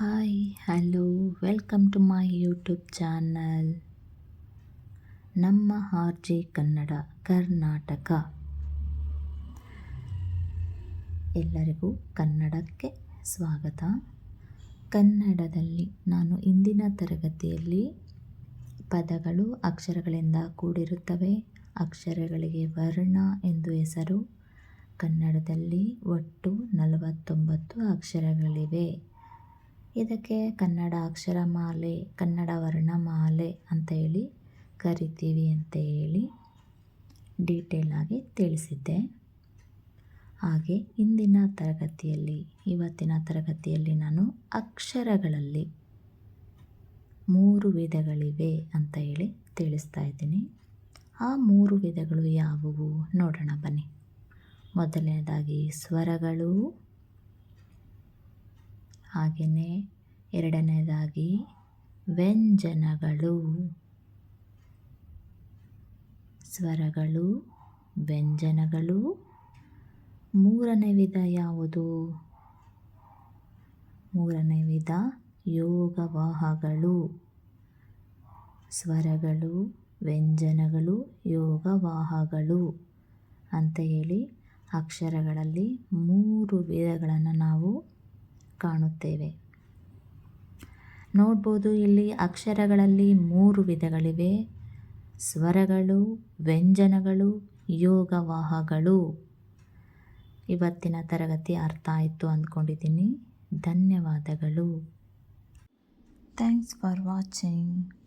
Hi hello welcome to my YouTube channel ನಮ್ಮ R J Kannada, Karnataka. ಎಲ್ಲರಿಗೂ ಕನ್ನಡಕ್ಕೆ ಸ್ವಾಗತ. ಕನ್ನಡದಲ್ಲಿ ನಾನು ಇಂದಿನ ತರಗತಿಯಲ್ಲಿ ಪದಗಳು ಅಕ್ಷರಗಳಿಂದ ಕೂಡಿರುತ್ತವೆ. ಅಕ್ಷರಗಳಿಗೆ ವರ್ಣ ಎಂದು ಹೆಸರು. ಕನ್ನಡದಲ್ಲಿ ಒಟ್ಟು ನಲವತ್ತೊಂಬತ್ತು ಅಕ್ಷರಗಳಿವೆ. ಇದಕ್ಕೆ ಕನ್ನಡ ಅಕ್ಷರಮಾಲೆ, ಕನ್ನಡ ವರ್ಣಮಾಲೆ ಅಂತ ಹೇಳಿ ಕರಿತೀವಿ ಅಂತ ಹೇಳಿ ಡೀಟೇಲ್ ಆಗಿ ತಿಳಿಸಿದ್ದೆ. ಹಾಗೆ ಇಂದಿನ ತರಗತಿಯಲ್ಲಿ, ಇವತ್ತಿನ ತರಗತಿಯಲ್ಲಿ ನಾನು ಅಕ್ಷರಗಳಲ್ಲಿ ಮೂರು ವಿಧಗಳಿವೆ ಅಂತ ಹೇಳಿ ತಿಳಿಸ್ತಾ ಇದ್ದೀನಿ. ಆ ಮೂರು ವಿಧಗಳು ಯಾವುವು? ನೋಡೋಣ ಬನ್ನಿ. ಮೊದಲನೇದಾಗಿ ಸ್ವರಗಳು ಹಾಗೆಯೇ ಎರಡನೇದಾಗಿ, ವ್ಯಂಜನಗಳು. ಸ್ವರಗಳು, ವ್ಯಂಜನಗಳು. ಮೂರನೇ ವಿಧ ಯಾವುದು? ಮೂರನೇ ವಿಧ ಯೋಗವಾಹಗಳು. ಸ್ವರಗಳು, ವ್ಯಂಜನಗಳು, ಯೋಗವಾಹಗಳು. ಅಂತ ಹೇಳಿ ಅಕ್ಷರಗಳಲ್ಲಿ ಮೂರು ವಿಧಗಳನ್ನು ನಾವು ಕಾಣುತ್ತೇವೆ. ನೋಡ್ಬೋದು ಇಲ್ಲಿ ಅಕ್ಷರಗಳಲ್ಲಿ ಮೂರು ವಿಧಗಳಿವೆ. ಸ್ವರಗಳು, ವ್ಯಂಜನಗಳು, ಯೋಗವಾಹಗಳು. ಇವತ್ತಿನ ತರಗತಿ ಅರ್ಥ ಆಯಿತು ಅಂದ್ಕೊಂಡಿದ್ದೀನಿ. ಧನ್ಯವಾದಗಳು. Thanks for watching